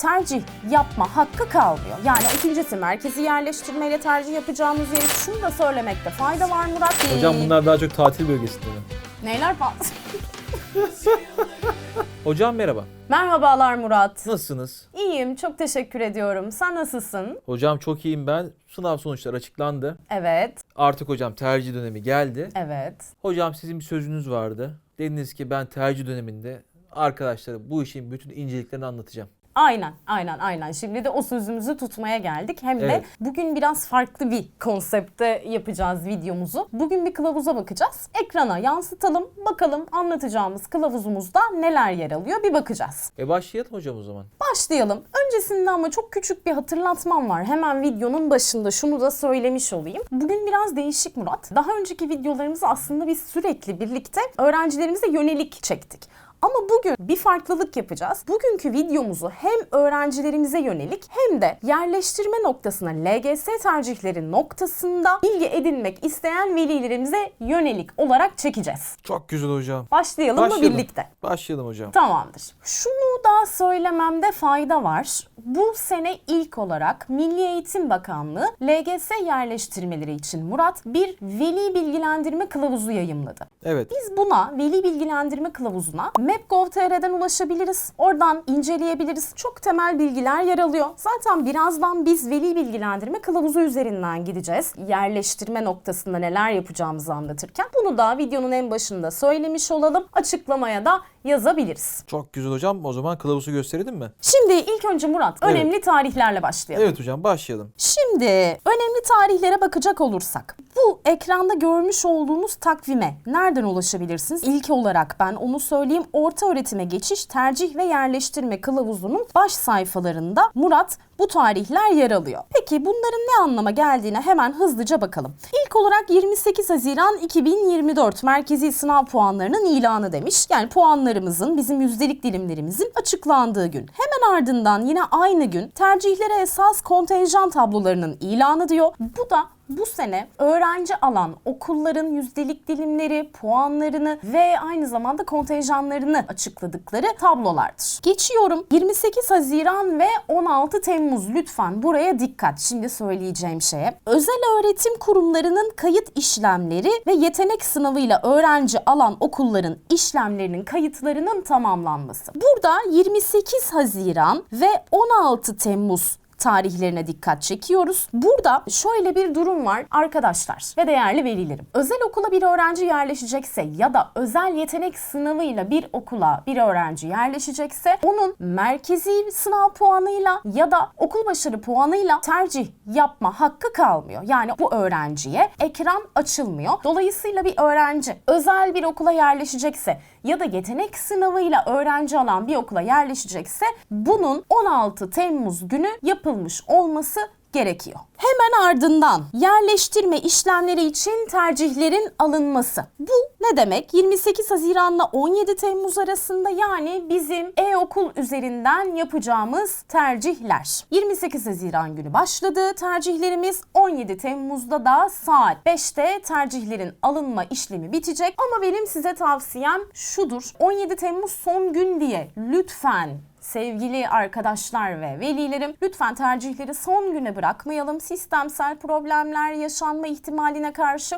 tercih yapma hakkı kalmıyor. Yani ikincisi merkezi yerleştirmeyle tercih yapacağımız yeri şunu da söylemekte fayda var Murat. Hocam Ee, bunlar daha çok tatil bölgesinde? Neyler var? Hocam merhaba. Merhabalar Murat. Nasılsınız? İyiyim, çok teşekkür ediyorum. Sen nasılsın? Hocam çok iyiyim ben. Sınav sonuçları açıklandı. Evet, Artık hocam tercih dönemi geldi. evet. Hocam sizin bir sözünüz vardı. Dediniz ki ben tercih döneminde arkadaşlara bu işin bütün inceliklerini anlatacağım. Aynen, aynen, aynen. Şimdi de o sözümüzü tutmaya geldik. Hem de Evet. bugün biraz farklı bir konsepte yapacağız videomuzu. Bugün bir kılavuza bakacağız. Ekrana yansıtalım, bakalım anlatacağımız kılavuzumuzda neler yer alıyor bir bakacağız. E başlayalım hocam o zaman. Başlayalım. Öncesinde ama çok küçük bir hatırlatmam var. Hemen videonun başında şunu da söylemiş olayım. Bugün biraz değişik Murat. Daha önceki videolarımızı aslında biz sürekli birlikte öğrencilerimize yönelik çektik. Ama bugün bir farklılık yapacağız. Bugünkü videomuzu hem öğrencilerimize yönelik hem de yerleştirme noktasına LGS tercihleri noktasında bilgi edinmek isteyen velilerimize yönelik olarak çekeceğiz. Çok güzel hocam. Başlayalım mı Başlayalım. birlikte? Başlayalım hocam. Tamamdır. Şunu da söylememde fayda var. Bu sene ilk olarak Milli Eğitim Bakanlığı LGS yerleştirmeleri için Murat bir veli bilgilendirme kılavuzu yayımladı. Evet. Biz buna veli bilgilendirme kılavuzuna map.gov.tr'den ulaşabiliriz. Oradan inceleyebiliriz. Çok temel bilgiler yer alıyor. Zaten birazdan biz veli bilgilendirme kılavuzu üzerinden gideceğiz. Yerleştirme noktasında neler yapacağımızı anlatırken. Bunu da videonun en başında söylemiş olalım. Açıklamaya da yazabiliriz. Çok güzel hocam. O zaman kılavuzu gösterelim mi? Şimdi ilk önce Murat Evet. önemli tarihlerle başlayalım. Evet hocam başlayalım. Şimdi önemli tarihlere bakacak olursak bu ekranda görmüş olduğunuz takvime nereden ulaşabilirsiniz? İlk olarak ben onu söyleyeyim. Orta öğretime geçiş tercih ve yerleştirme kılavuzunun baş sayfalarında Murat bu tarihler yer alıyor. Peki bunların ne anlama geldiğine hemen hızlıca bakalım. İlk olarak 28 Haziran 2024 merkezi sınav puanlarının ilanı demiş. Yani puanlarımızın bizim yüzdelik dilimlerimizin açıklandığı gün. Hemen ardından yine aynı gün tercihlere esas kontenjan tablolarının ilanı diyor. Bu da bu sene öğrenci alan okulların yüzdelik dilimleri, puanlarını ve aynı zamanda kontenjanlarını açıkladıkları tablolardır. Geçiyorum 28 Haziran ve 16 Temmuz lütfen buraya dikkat. Şimdi söyleyeceğim şeye. Özel öğretim kurumlarının kayıt işlemleri ve yetenek sınavıyla öğrenci alan okulların işlemlerinin kayıtlarının tamamlanması. Burada 28 Haziran ve 16 Temmuz tarihlerine dikkat çekiyoruz. Burada şöyle bir durum var arkadaşlar ve değerli velilerim. Özel okula bir öğrenci yerleşecekse ya da özel yetenek sınavıyla bir okula bir öğrenci yerleşecekse onun merkezi sınav puanıyla ya da okul başarı puanıyla tercih yapma hakkı kalmıyor. Yani bu öğrenciye ekran açılmıyor. Dolayısıyla bir öğrenci özel bir okula yerleşecekse ya da yetenek sınavıyla öğrenci alan bir okula yerleşecekse bunun 16 Temmuz günü yapılmış olması gerekiyor. Hemen ardından yerleştirme işlemleri için tercihlerin alınması. Bu ne demek? 28 Haziran'la 17 Temmuz arasında yani bizim e-okul üzerinden yapacağımız tercihler. 28 Haziran günü başladı tercihlerimiz. 17 Temmuz'da da saat 5'te tercihlerin alınma işlemi bitecek. Ama benim size tavsiyem şudur. 17 Temmuz son gün diye lütfen Sevgili arkadaşlar ve velilerim lütfen tercihleri son güne bırakmayalım. Sistemsel problemler yaşanma ihtimaline karşı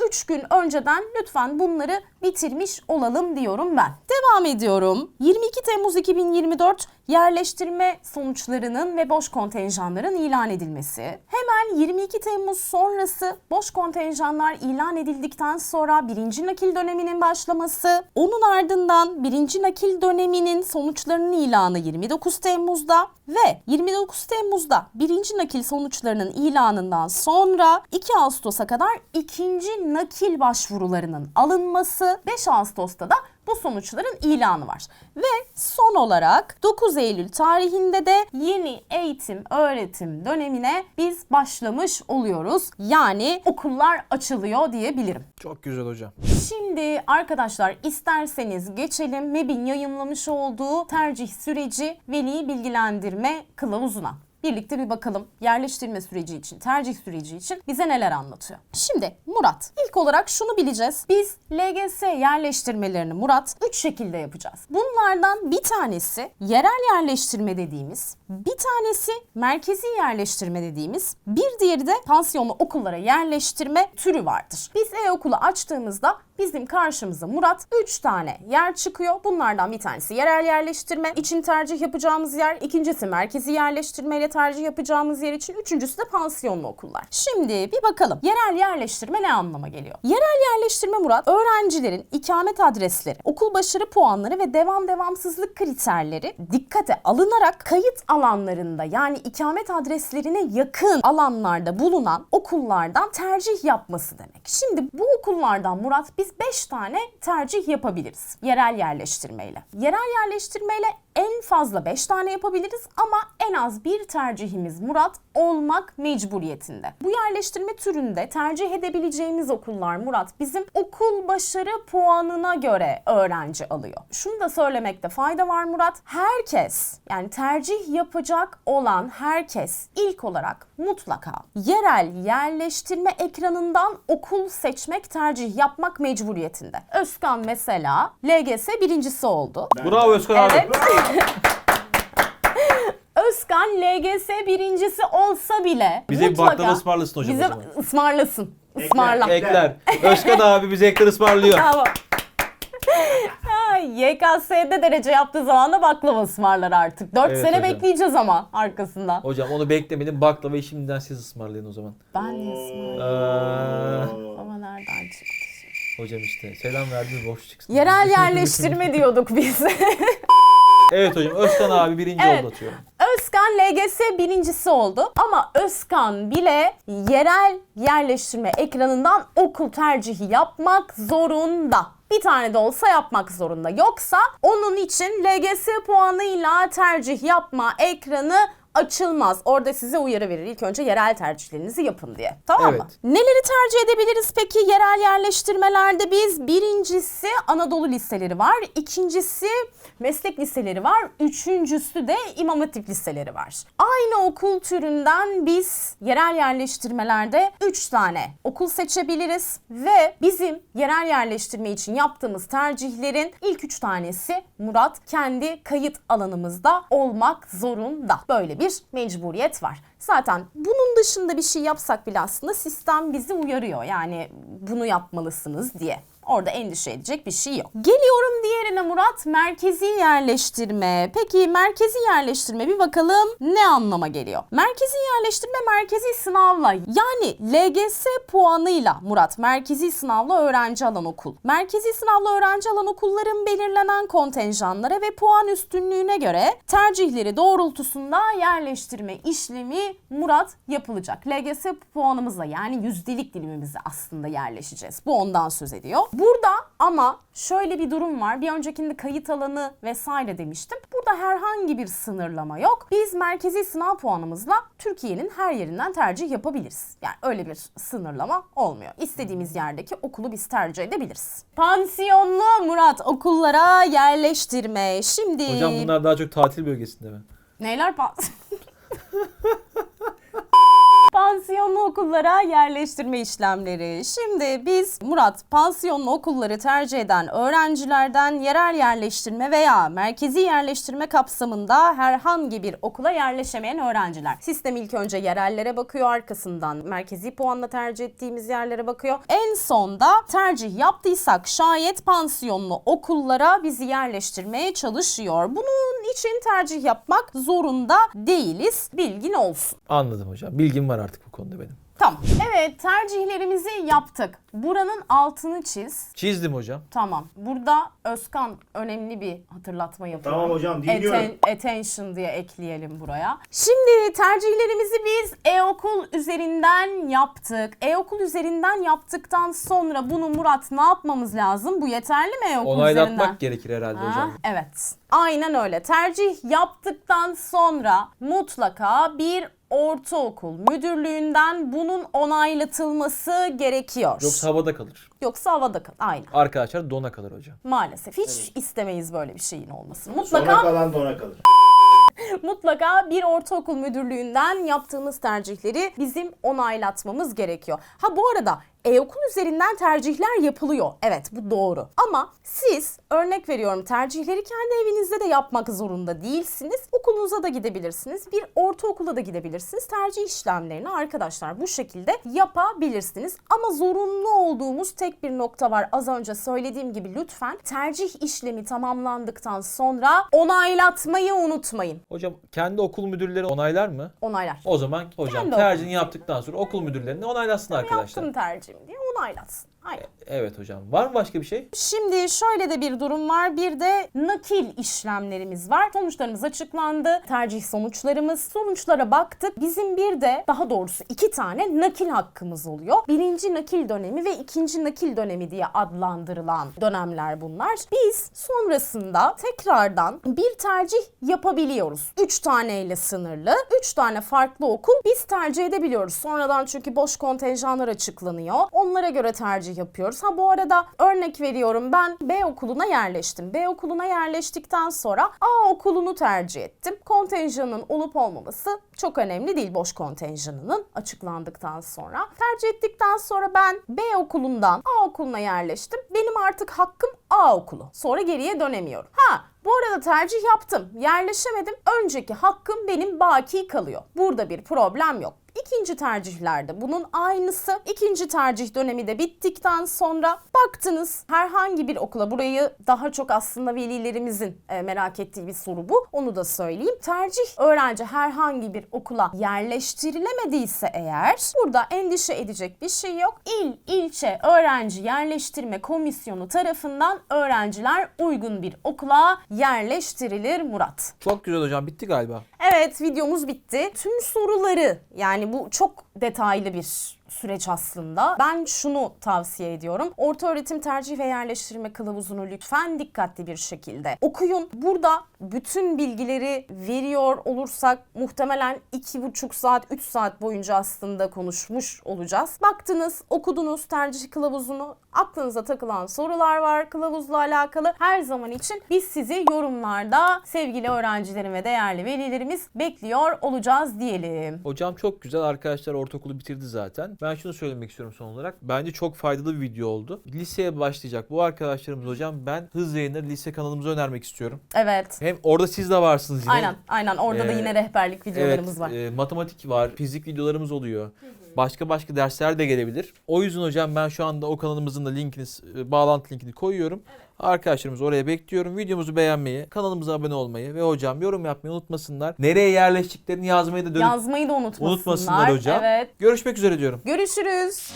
2-3 gün önceden lütfen bunları bitirmiş olalım diyorum ben. Devam ediyorum. 22 Temmuz 2024 yerleştirme sonuçlarının ve boş kontenjanların ilan edilmesi. Hemen 22 Temmuz sonrası boş kontenjanlar ilan edildikten sonra birinci nakil döneminin başlaması. Onun ardından birinci nakil döneminin sonuçlarının ilanı 29 Temmuz'da ve 29 Temmuz'da birinci nakil sonuçlarının ilanından sonra 2 Ağustos'a kadar ikinci nakil başvurularının alınması 5 Ağustos'ta da bu sonuçların ilanı var. Ve son olarak 9 Eylül tarihinde de yeni eğitim öğretim dönemine biz başlamış oluyoruz. Yani okullar açılıyor diyebilirim. Çok güzel hocam. Şimdi arkadaşlar isterseniz geçelim MEB'in yayınlamış olduğu tercih süreci veli bilgilendirme kılavuzuna. Birlikte bir bakalım yerleştirme süreci için, tercih süreci için bize neler anlatıyor. Şimdi Murat, ilk olarak şunu bileceğiz. Biz LGS yerleştirmelerini Murat 3 şekilde yapacağız. Bunlardan bir tanesi yerel yerleştirme dediğimiz, bir tanesi merkezi yerleştirme dediğimiz, bir diğeri de pansiyonlu okullara yerleştirme türü vardır. Biz e-okulu açtığımızda bizim karşımıza Murat 3 tane yer çıkıyor. Bunlardan bir tanesi yerel yerleştirme için tercih yapacağımız yer, ikincisi merkezi yerleştirme ile tercih yapacağımız yer için, üçüncüsü de pansiyonlu okullar. Şimdi bir bakalım yerel yerleştirme ne anlama geliyor? Yerel yerleştirme Murat öğrencilerin ikamet adresleri, okul başarı puanları ve devam devamsızlık kriterleri dikkate alınarak kayıt alanlarında yani ikamet adreslerine yakın alanlarda bulunan okullardan tercih yapması demek. Şimdi bu okullardan Murat biz 5 tane tercih yapabiliriz yerel yerleştirmeyle. Yerel yerleştirmeyle en fazla 5 tane yapabiliriz ama en az bir tercihimiz Murat olmak mecburiyetinde. Bu yerleştirme türünde tercih edebileceğimiz okullar Murat bizim okul başarı puanına göre öğrenci alıyor. Şunu da söylemekte fayda var Murat. Herkes yani tercih yapacak olan herkes ilk olarak mutlaka yerel yerleştirme ekranından okul seçmek, tercih yapmak mecburiyetinde. Özkan mesela LGS birincisi oldu. Bravo Özkan abi. Evet. Özkan LGS birincisi olsa bile Bize bir mutlaka baklava ısmarlasın hocam o Bize zaman. ısmarlasın. Ismarla. Ekler. Özkan abi bize ekler ısmarlıyor. Bravo. Ha, YKS'de derece yaptığı zaman da baklava ısmarlar artık. 4 Evet sene hocam. bekleyeceğiz ama arkasından. Hocam onu beklemedim. Baklavayı şimdiden siz ısmarlayın o zaman. Ben niye ısmarlayayım? Baba nereden çıktı? hocam işte selam verdiniz boş çıksın. Yerel yerleştirme diyorduk biz. Evet hocam Özkan abi birinci Evet. oldu atıyorum. Özkan LGS birincisi oldu ama Özkan bile yerel yerleştirme ekranından okul tercihi yapmak zorunda. Bir tane de olsa yapmak zorunda. Yoksa onun için LGS puanıyla tercih yapma ekranı açılmaz. Orada size uyarı verir. İlk önce yerel tercihlerinizi yapın diye. Tamam mı? Evet. Neleri tercih edebiliriz peki yerel yerleştirmelerde biz? Birincisi Anadolu liseleri var. İkincisi meslek liseleri var. Üçüncüsü de İmam Hatip liseleri var. Aynı okul türünden biz yerel yerleştirmelerde 3 tane okul seçebiliriz ve bizim yerel yerleştirme için yaptığımız tercihlerin ilk 3 tanesi Murat kendi kayıt alanımızda olmak zorunda. Böyle bir mecburiyet var. Zaten bunun dışında bir şey yapsak bile aslında sistem bizi uyarıyor. Yani bunu yapmalısınız diye. Orada endişe edecek bir şey yok. Geliyorum diğerine Murat. Merkezi yerleştirme. Peki merkezi yerleştirme bir bakalım ne anlama geliyor? Merkezi yerleştirme merkezi sınavla yani LGS puanıyla Murat merkezi sınavla öğrenci alan okul. Merkezi sınavla öğrenci alan okulların belirlenen kontenjanlara ve puan üstünlüğüne göre tercihleri doğrultusunda yerleştirme işlemi Murat yapılacak. LGS puanımızla yani yüzdelik dilimimizle aslında yerleşeceğiz. Bu ondan söz ediyor. Burada ama şöyle bir durum var. Bir öncekinde kayıt alanı vesaire demiştim. Burada herhangi bir sınırlama yok. Biz merkezi sınav puanımızla Türkiye'nin her yerinden tercih yapabiliriz. Yani öyle bir sınırlama olmuyor. İstediğimiz yerdeki okulu biz tercih edebiliriz. Pansiyonlu Murat okullara yerleştirme. Şimdi Hocam bunlar daha çok tatil bölgesinde mi? Neyler pansiyon? Pansiyonlu okullara yerleştirme işlemleri. Şimdi biz Murat pansiyonlu okulları tercih eden öğrencilerden yerel yerleştirme veya merkezi yerleştirme kapsamında herhangi bir okula yerleşemeyen öğrenciler. Sistem ilk önce yerellere bakıyor arkasından merkezi puanla tercih ettiğimiz yerlere bakıyor. En sonda tercih yaptıysak şayet pansiyonlu okullara bizi yerleştirmeye çalışıyor. Bunun için tercih yapmak zorunda değiliz. Bilgin olsun. Anladım hocam. Bilgim var artık bu konuda benim. Tamam. Evet tercihlerimizi yaptık. Buranın altını çiz. Çizdim hocam. Tamam. Burada Özkan önemli bir hatırlatma yapıyor. Tamam hocam, dinliyorum. Atten- attention diye ekleyelim buraya. Şimdi tercihlerimizi biz e-okul üzerinden yaptık. E-okul üzerinden yaptıktan sonra bunu Murat ne yapmamız lazım? Bu yeterli mi e-okul Onaylatmak üzerinden? gerekir herhalde Ha, hocam. evet. Aynen öyle. Tercih yaptıktan sonra mutlaka bir ortaokul müdürlüğünden bunun onaylatılması gerekiyor. Yoksa havada kalır. Yoksa havada kal. Aynen. Arkadaşlar dona kalır hocam. Maalesef hiç istemeyiz böyle bir şeyin olmasını. Sona Mutlaka kalan dona kalır. Mutlaka bir ortaokul müdürlüğünden yaptığımız tercihleri bizim onaylatmamız gerekiyor. Ha bu arada e-okul üzerinden tercihler yapılıyor. Evet bu doğru. Ama siz örnek veriyorum tercihleri kendi evinizde de yapmak zorunda değilsiniz. Okulunuza da gidebilirsiniz. Bir ortaokula da gidebilirsiniz. Tercih işlemlerini arkadaşlar bu şekilde yapabilirsiniz. Ama zorunlu olduğumuz tek bir nokta var. Az önce söylediğim gibi lütfen tercih işlemi tamamlandıktan sonra onaylatmayı unutmayın. Hocam kendi okul müdürleri onaylar mı? Onaylar. O zaman hocam Kendi tercihini yaptıktan sonra okul müdürlerini onaylasın arkadaşlar. Yaptım tercihimi diye onaylatsın. Aynen. Evet hocam. Var mı başka bir şey? Şimdi şöyle de bir durum var. Bir de nakil işlemlerimiz var. Sonuçlarımız açıklandı. Tercih sonuçlarımız. Sonuçlara baktık. Bizim bir de daha doğrusu iki tane nakil hakkımız oluyor. Birinci nakil dönemi ve ikinci nakil dönemi diye adlandırılan dönemler bunlar. Biz sonrasında tekrardan bir tercih yapabiliyoruz. Üç taneyle sınırlı. Üç tane farklı okul biz tercih edebiliyoruz. Sonradan çünkü boş kontenjanlar açıklanıyor. Onlara göre tercih yapıyoruz. Ha bu arada örnek veriyorum ben B okuluna yerleştim. B okuluna yerleştikten sonra A okulunu tercih ettim. Kontenjanın olup olmaması çok önemli değil boş kontenjanının açıklandıktan sonra. Tercih ettikten sonra ben B okulundan A okuluna yerleştim. Benim artık hakkım A okulu. Sonra geriye dönemiyorum. Ha bu arada tercih yaptım, yerleşemedim. Önceki hakkım benim baki kalıyor. Burada bir problem yok. İkinci tercihlerde bunun aynısı. İkinci tercih dönemi de bittikten sonra baktınız herhangi bir okula burayı daha çok aslında velilerimizin e, merak ettiği bir soru bu. Onu da söyleyeyim. Tercih öğrenci herhangi bir okula yerleştirilemediyse eğer burada endişe edecek bir şey yok. İl, ilçe öğrenci yerleştirme komisyonu tarafından öğrenciler uygun bir okula yerleştirilir Murat. Çok güzel hocam. Bitti galiba. Evet videomuz bitti. Tüm soruları yani bu çok detaylı bir süreç aslında. Ben şunu tavsiye ediyorum. Orta öğretim tercih ve yerleştirme kılavuzunu lütfen dikkatli bir şekilde okuyun. Burada bütün bilgileri veriyor olursak muhtemelen 2,5 saat 3 saat boyunca aslında konuşmuş olacağız. Baktınız okudunuz tercih kılavuzunu aklınıza takılan sorular var kılavuzla alakalı. Her zaman için biz sizi yorumlarda sevgili öğrencilerim ve değerli velilerimiz bekliyor olacağız diyelim. Hocam çok güzel. Arkadaşlar ortaokulu bitirdi zaten. Ben şunu söylemek istiyorum son olarak. Bence çok faydalı bir video oldu. Liseye başlayacak bu arkadaşlarımız hocam ben hız yayınları lise kanalımızı önermek istiyorum. Evet. Hem orada siz de varsınız yine. Aynen, aynen. Orada da Ee, yine rehberlik videolarımız var. e, matematik var, fizik videolarımız oluyor. Başka başka dersler de gelebilir. O yüzden hocam ben şu anda o kanalımızın da linkini, e, bağlantı linkini koyuyorum. Arkadaşlarımızı oraya bekliyorum. Videomuzu beğenmeyi, kanalımıza abone olmayı ve hocam yorum yapmayı unutmasınlar. Nereye yerleştiklerini yazmayı da dönüp Yazmayı da unutmasınlar. unutmasınlar hocam. Evet. Görüşmek üzere diyorum. Görüşürüz.